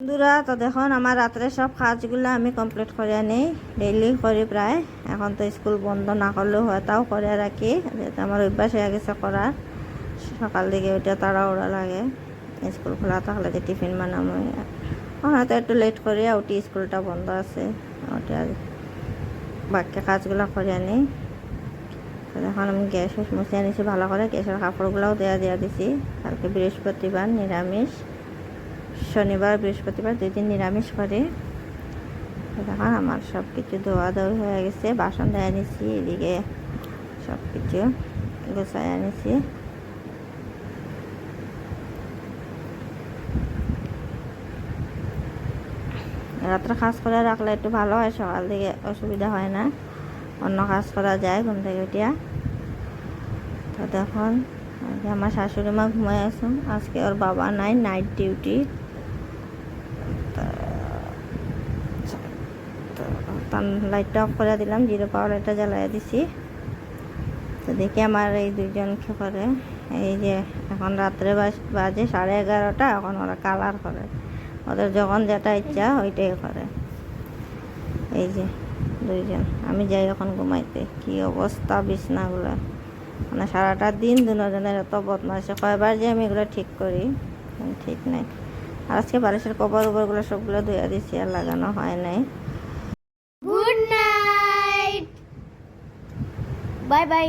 বন্ধুরা, তো দেখুন আমার রাত্রে সব কাজগুলো আমি কমপ্লিট করে নিই ডেইলি করি প্রায় এখন তো স্কুল বন্ধ না করলেও হয় তাও করে রাখি যেহেতু আমার অভ্যাস হয়ে গেছে করার সকাল দিকে ওইটা তাড়াহুড়া লাগে, স্কুল খোলা থাকলে যে টিফিন বানাবো হয়তো একটু লেট করি উঠি স্কুলটা বন্ধ আছে। ওটা বাকি কাজগুলো করে তো এখন আমি গ্যাস মুছে নিয়েছি ভালো করে গ্যাসের কাপড়গুলোও দেওয়া দেওয়া দিছি। কালকে বৃহস্পতিবার নিরামিষ শনিবার, বৃহস্পতিবার দুই দিন নিরামিষ করে। দেখুন আমার সব কিছু ধোয়া ধোয়া হয়ে গেছে, বাসন ধুয়ে নিছি, এদিকে সব কিছু গোছায় নিছি। রাত্রে কাজ করে রাখলে একটু ভালো হয়, সকাল দিকে অসুবিধা হয় না। অন্য কাজ করা যায় ঘুম থেকে উঠিয়া। তো দেখুন আমার শাশুড়ি মা ঘুমাই আসুন আজকে ওর বাবা নাই নাইট ডিউটি লাইটটা অফ করে দিলাম জিরো পাওয়ার লাইটটা জ্বালাই দিছি। তো দেখি আমার এই দুইজন কি করে এই যে এখন রাত্রে বাজে সাড়ে এগারোটা, এখন ওরা কালার করে। ওদের যখন যেটা ইচ্ছা ওইটাই করে। এই যে দুইজন, আমি যাই এখন ঘুমাইতে। কি অবস্থা বিছনাগুলো। মানে সারাটা দিন দুজনের এত বদমাসে কয়বার যে আমি এগুলো ঠিক করি, ঠিক নাই। আর আজকে বালিশের কভার, উপরগুলো সবগুলো ধুয়ে দিচ্ছি আর লাগানো হয় নাই। Good night bye bye